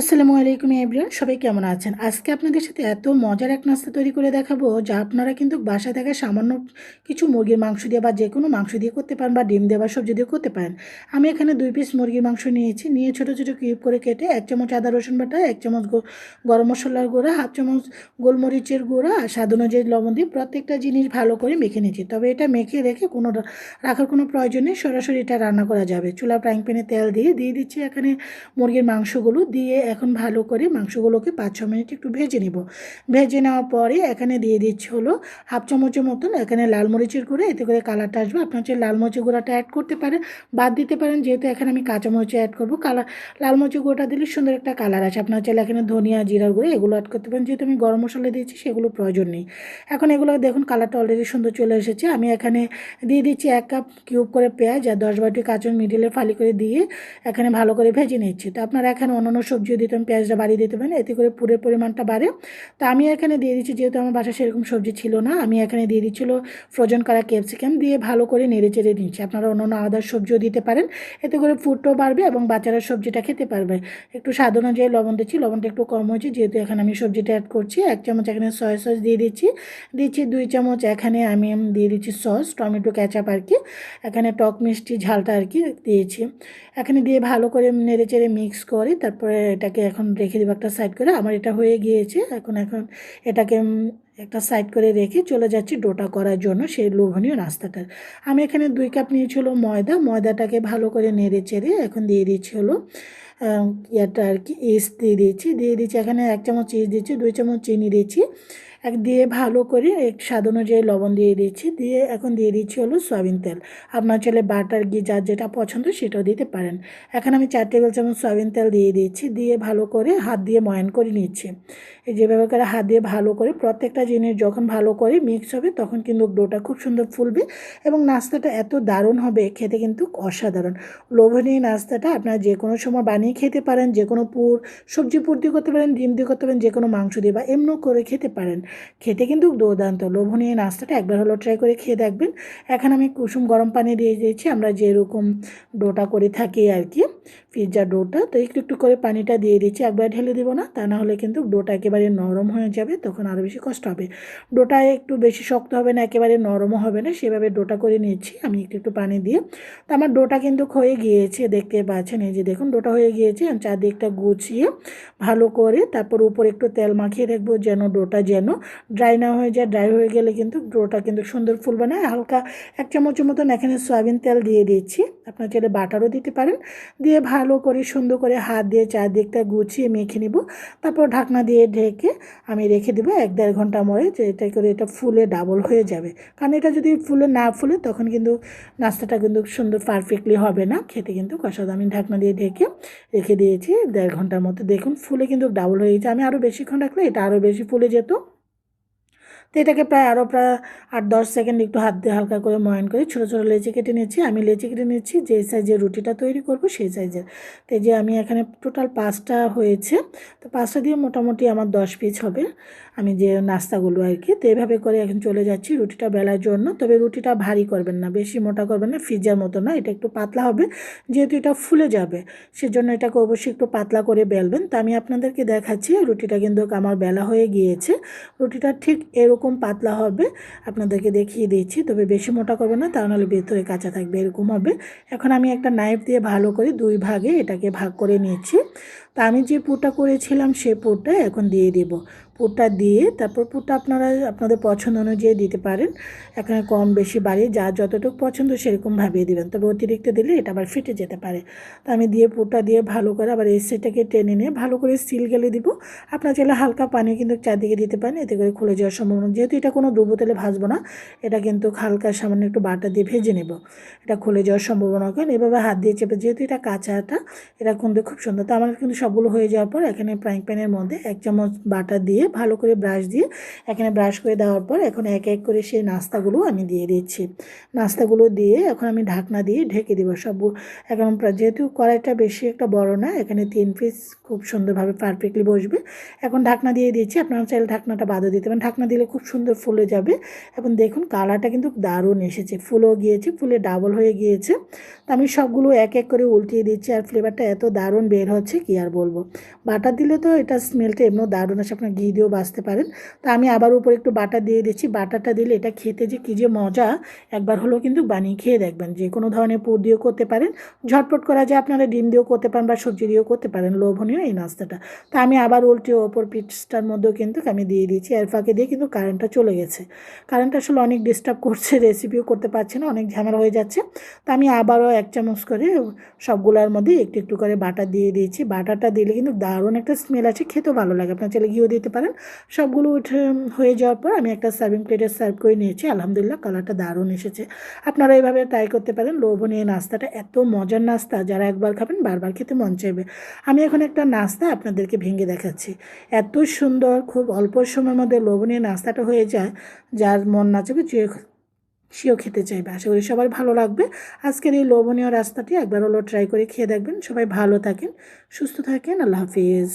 আসসালামু আলাইকুম এভরিওয়ান, সবাই কেমন আছেন? আজকে আপনাদের সাথে এত মজার এক নাস্তা তৈরি করে দেখাবো, যা আপনারা কিন্তু বাসায় থাকা সামান্য কিছু মুরগির মাংস দিয়ে বা যে কোনো মাংস দিয়ে করতে পারেন বা ডিম দিয়ে বা সবজি দিয়ে করতে পারেন। আমি এখানে দুই পিস মুরগির মাংস নিয়েছি, নিয়ে ছোটো ছোটো কিউব করে কেটে এক চামচ আদা, রসুন বাটা, এক চামচ গরম মশলার গুঁড়া, হাফ চামচ গোলমরিচের গুঁড়া আর স্বাদ অনুযায়ী লবণ দিয়ে প্রত্যেকটা জিনিস ভালো করে মেখে নিয়েছি। তবে এটা মেখে রেখে কোনো রাখার কোনো প্রয়োজন নেই, সরাসরি এটা রান্না করা যাবে। চুলা ফ্রাইং প্যানে তেল দিয়ে দিয়ে দিচ্ছি এখানে মুরগির মাংসগুলো, দিয়ে এখন ভালো করে মাংসগুলোকে পাঁচ ছ মিনিট একটু ভেজে নেব। ভেজে নেওয়ার পরে এখানে দিয়ে দিচ্ছি হলো হাফ চামচের মতন এখানে লাল মরিচের গুঁড়ো, এতে করে কালারটা আসবে। আপনার হচ্ছে লাল মরিচের গুঁড়োটা অ্যাড করতে পারেন, বাদ দিতে পারেন, যেহেতু এখানে আমি কাঁচা মরিচ অ্যাড করব। কালার, লাল মরিচের গুঁড়োটা দিলে সুন্দর একটা কালার আছে আপনার চাইলে এখানে ধনিয়া, জিরার গুঁড়ো এগুলো অ্যাড করতে পারেন, যেহেতু আমি গরম মশলা দিয়েছি সেগুলো প্রয়োজন নেই। এখন এগুলো দেখুন কালারটা অলরেডি সুন্দর চলে এসেছে। আমি এখানে দিয়ে দিচ্ছি এক কাপ কিউব করে পেঁয়াজ আর দশ বাটি কাঁচন মিডিলে ফালি করে দিয়ে এখানে ভালো করে ভেজে নিচ্ছি। তো আপনারা এখানে অন্যান্য সবজিও দিতেন পেঁয়াজটা বাড়িয়ে দিতে পারেন এতে করে পুরের পরিমাণটা বাড়ে। তো আমি এখানে দিয়ে দিচ্ছি, যেহেতু আমার বাসায় সেরকম সবজি ছিল না, আমি এখানে দিয়ে দিচ্ছিল ফ্রোজেন করা ক্যাপসিকাম দিয়ে ভালো করে নেড়ে চেড়ে নিচ্ছি আপনারা অন্য অন্য আদার সবজিও দিতে পারেন, এতে করে ফুটও বাড়বে এবং বাচ্চারা সবজিটা খেতে পারবে। একটু স্বাদ অনুযায়ী লবণ দিচ্ছি, লবণটা একটু কম হয়েছে, যেহেতু এখানে আমি সবজিটা অ্যাড করছি, এক চামচ এখানে সয়া সস দিয়ে দিচ্ছি। দিচ্ছি দুই চামচ এখানে আমি দিয়ে দিচ্ছি সস টমেটো ক্যাচাপ আর কি। এখানে টক মিষ্টি ঝালটা আর কি দিয়েছি। এখানে দিয়ে ভালো করে নেড়ে চেড়ে মিক্স করে, তারপরে এটাকে এখন রেখে দেবো একটা সাইড করে। আমার এটা হয়ে গিয়েছে। এখন এখন এটাকে একটা সাইড করে রেখে চলে যাচ্ছি ডোটা করার জন্য সেই লোভনীয় নাস্তাটার আমি এখানে দুই কাপ নিয়েছি হলো ময়দা। ময়দাটাকে ভালো করে নেড়ে চেড়ে এখন দিয়ে দিচ্ছি হলো ইয়েটা আর কি ইস্ট দিয়ে দিয়েছি দিয়ে দিচ্ছি এখানে এক চামচ চিজ দিচ্ছি, দুই চামচ চিনি দিচ্ছি। এক দিয়ে ভালো করে এক স্বাদ অনুযায়ী লবণ দিয়ে দিচ্ছি। দিয়ে এখন দিয়ে দিচ্ছি হলো সয়াবিন তেল। আপনার চলে বাটার ঘি যার যেটা পছন্দ সেটাও দিতে পারেন। এখন আমি চার টেবিল চামচ সয়াবিন তেল দিয়ে দিচ্ছি। দিয়ে ভালো করে হাত দিয়ে ময়ান করে নিচ্ছি। এই যেভাবে করে হাত দিয়ে ভালো করে প্রত্যেকটা জিনিস যখন ভালো করে মিক্স হবে তখন কিন্তু ডোটা খুব সুন্দর ফুলবে এবং নাস্তাটা এত দারুণ হবে, খেতে কিন্তু অসাধারণ। লোভনীয় নাস্তাটা আপনারা যে কোনো সময় বানিয়ে খেতে পারেন, যে কোনো পুর, সবজি পুর দিয়ে করতে পারেন, ডিম দিয়ে করতে পারেন, যে কোনো মাংস দিয়ে বা এমনও করে খেতে পারেন। খেতে কিন্তু দুর্দান্ত। লোভনীয় নাস্তাটা একবার হলো ট্রাই করে খেয়ে দেখবেন। এখন আমি কুসুম গরম পানি দিয়ে দিয়েছি। আমরা যেরকম ডোটা করে থাকি আর কি। পিৎজা ডোটা। তো একটু একটু করে পানিটা দিয়ে দিচ্ছি। একবার ঢেলে দেবো না, তা না হলে কিন্তু ডোটা একেবারে নরম হয়ে যাবে, তখন আরও বেশি কষ্ট হবে। ডোটা একটু বেশি শক্ত হবে না, একেবারে নরমও হবে না, সেভাবে ডোটা করে নিচ্ছি। আমি একটু একটু পানি দিয়ে। তো আমার ডোটা কিন্তু হয়ে গিয়েছে, দেখতে পাচ্ছেন, এই যে দেখুন, ডোটা হয়ে গিয়েছে। আমি চারদিকটা গুছিয়ে ভালো করে তারপর উপরে একটু তেল মাখিয়ে রাখব, যেন ডোটা যেন ড্রাই না হয়ে যায়। ড্রাই হয়ে গেলে কিন্তু ডোটা কিন্তু সুন্দর ফুলবে না। হালকা এক চামচের মতন এখানে সয়াবিন তেল দিয়ে দিচ্ছি। আপনার চাইলে বাটারও দিতে পারেন। দিয়ে ভালো করে সুন্দর করে হাত দিয়ে চারদিকটা গুছিয়ে মেখে নিব। তারপর ঢাকনা দিয়ে ঢেকে আমি রেখে দেবো এক দেড় ঘণ্টা মরে যে এটা করে এটা ফুলে ডাবল হয়ে যাবে। কারণ এটা যদি ফুলে না ফুলে তখন কিন্তু নাস্তাটা কিন্তু সুন্দর পারফেক্টলি হবে না। খেতে কিন্তু কষাদ। আমি ঢাকনা দিয়ে ঢেকে রেখে দিয়েছি দেড় ঘণ্টার মতো। দেখুন ফুলে কিন্তু ডাবল হয়ে গেছে। আমি আরও বেশিক্ষণ রাখলে এটা আরও বেশি ফুলে যেত। তো এটাকে প্রায় আরও প্রায় আট, দশ সেকেন্ড একটু হাত দিয়ে হালকা করে ময়ন করে ছোটো ছোটো লেচি কেটে নিচ্ছি আমি লেচি কেটে নিচ্ছি যে সাইজের রুটিটা তৈরি করব সেই সাইজের তো যে আমি এখানে টোটাল পাঁচটা হয়েছে। তো পাঁচটা দিয়ে মোটামুটি আমার দশ পিস হবে। আমি যে নাস্তাগুলো আর কি, তো এভাবে করে এখন চলে যাচ্ছি রুটিটা বেলার জন্য। তবে রুটিটা ভারী করবেন না, বেশি মোটা করবেন না ফিজার মতো না, এটা একটু পাতলা হবে, যেহেতু এটা ফুলে যাবে। সেজন্য এটাকে অবশ্যই একটু পাতলা করে বেলবেন। তো আমি আপনাদেরকে দেখাচ্ছি, রুটিটা কিন্তু আমার বেলা হয়ে গিয়েছে। রুটিটা ঠিক এরকম পাতলা হবে, আপনাদেরকে দেখিয়ে দিচ্ছি। তবে বেশি মোটা করবে না, তা নাহলে ভেতরে কাঁচা থাকবে, এরকম হবে। এখন আমি একটা নাইফ দিয়ে ভালো করে দুই ভাগে এটাকে ভাগ করে নিয়েছি তা আমি যে পুরটা করেছিলাম সে পুরটা এখন দিয়ে দেব। পুরটা দিয়ে তারপর পুরটা আপনারা আপনাদের পছন্দ অনুযায়ী দিতে পারেন। এখানে কম বেশি বাড়িয়ে যা যতটুকু পছন্দ সেরকমভাবে দেবেন। তবে অতিরিক্ত দিলে এটা আবার ফেটে যেতে পারে। তা আমি দিয়ে পুরটা দিয়ে ভালো করে আবার এই সেটাকে টেনে নিয়ে ভালো করে সিল গেলে দিব। আপনারা চাইলে হালকা পানি কিন্তু চারদিকে দিতে পারেন। এতে করে খুলে যাওয়ার সম্ভাবনা। যেহেতু এটা কোনো ডুবো তেলে ভাজবো না, এটা কিন্তু হালকা সামান্য একটু বাটা দিয়ে ভেজে নেব। এটা খুলে যাওয়ার সম্ভাবনা করেন এভাবে হাত দিয়ে চেপে যেহেতু এটা কাঁচাটা এটা কিন্তু খুব সুন্দর। তো আমার কিন্তু সবগুলো হয়ে যাওয়ার পর এখানে ফ্রাইং প্যানের মধ্যে এক চামচ বাটা দিয়ে ভালো করে ব্রাশ দিয়ে এখানে ব্রাশ করে দেওয়ার পর এখন এক এক করে সেই নাস্তাগুলো আমি দিয়ে দিচ্ছি। নাস্তাগুলো দিয়ে এখন আমি ঢাকনা দিয়ে ঢেকে দেবো সব। এখন যেহেতু কড়াইটা বেশি একটা বড় না, এখানে তিন পিস খুব সুন্দরভাবে পারফেক্টলি বসবে। এখন ঢাকনা দিয়ে দিচ্ছি, আপনারা চাইলে ঢাকনাটা বাদও দিতে পারেন। ঢাকনা দিলে খুব সুন্দর ফুলে যাবে। এখন দেখুন কালারটা কিন্তু দারুণ এসেছে, ফুলও গিয়েছে, ফুলে ডাবল হয়ে গিয়েছে। তো আমি সবগুলো এক এক করে উল্টিয়ে দিচ্ছি আর ফ্লেভারটা এত দারুণ বের হচ্ছে, কি আর বলব? বাটার দিলে তো এটা স্মেলটা এমনিও দারুণ আছে আপনার ঘি দিয়েও বাঁচতে পারেন। তো আমি আবার উপরে একটু বাটার দিয়ে দিচ্ছি। বাটারটা দিলে এটা খেতে যে কী যে মজা, একবার হলেও কিন্তু বানিয়ে খেয়ে দেখবেন। যে কোনো ধরনের পুর দিয়েও করতে পারেন, ঝটপট করা যায় আপনারা ডিম দিয়েও করতে পারেন বা সবজি দিয়েও করতে পারেন, লোভনীয় এই নাস্তাটা। তা আমি আবার উল্টে ওপর পিঠটার মধ্যেও কিন্তু আমি দিয়ে দিয়েছি। এর ফাঁকে দিয়ে কিন্তু কারেন্টটা চলে গেছে। কারেন্টটা আসলে অনেক ডিস্টার্ব করছে রেসিপিও করতে পারছে না, অনেক ঝামেলা হয়ে যাচ্ছে। তা আমি আবারও এক চামচ করে সবগুলোর মধ্যে একটু একটু করে বাটার দিয়ে দিয়েছি। বাটারটা দিলে কিন্তু দারুণ একটা স্মেল আছে খেতেও ভালো লাগে। আপনার চাইলে ঘিও দিতে পারেন। সবগুলো উঠে হয়ে যাওয়ার পর আমি একটা সার্ভিং প্লেটে সার্ভ করে নিয়েছি। আলহামদুলিল্লাহ কালারটা দারুণ এসেছে। আপনারা এইভাবে ট্রাই করতে পারেন। লোভনীয় নাস্তাটা এত মজার নাস্তা, যারা একবার খাবেন বারবার খেতে মন চাইবে। আমি এখন একটা নাস্তা আপনাদেরকে ভেঙে দেখাচ্ছি। এত সুন্দর, খুব অল্প সময়ের মধ্যে লোভনীয় নাস্তাটা হয়ে যায়, যার মন না চাইবে যে সেও খেতে চাইবে। আশা করি সবার ভালো লাগবে। আজকের এই লোভনীয় রাস্তাটি একবার হলো ট্রাই করে খেয়ে দেখবেন। সবাই ভালো থাকেন, সুস্থ থাকেন। আল্লাহ হাফিজ।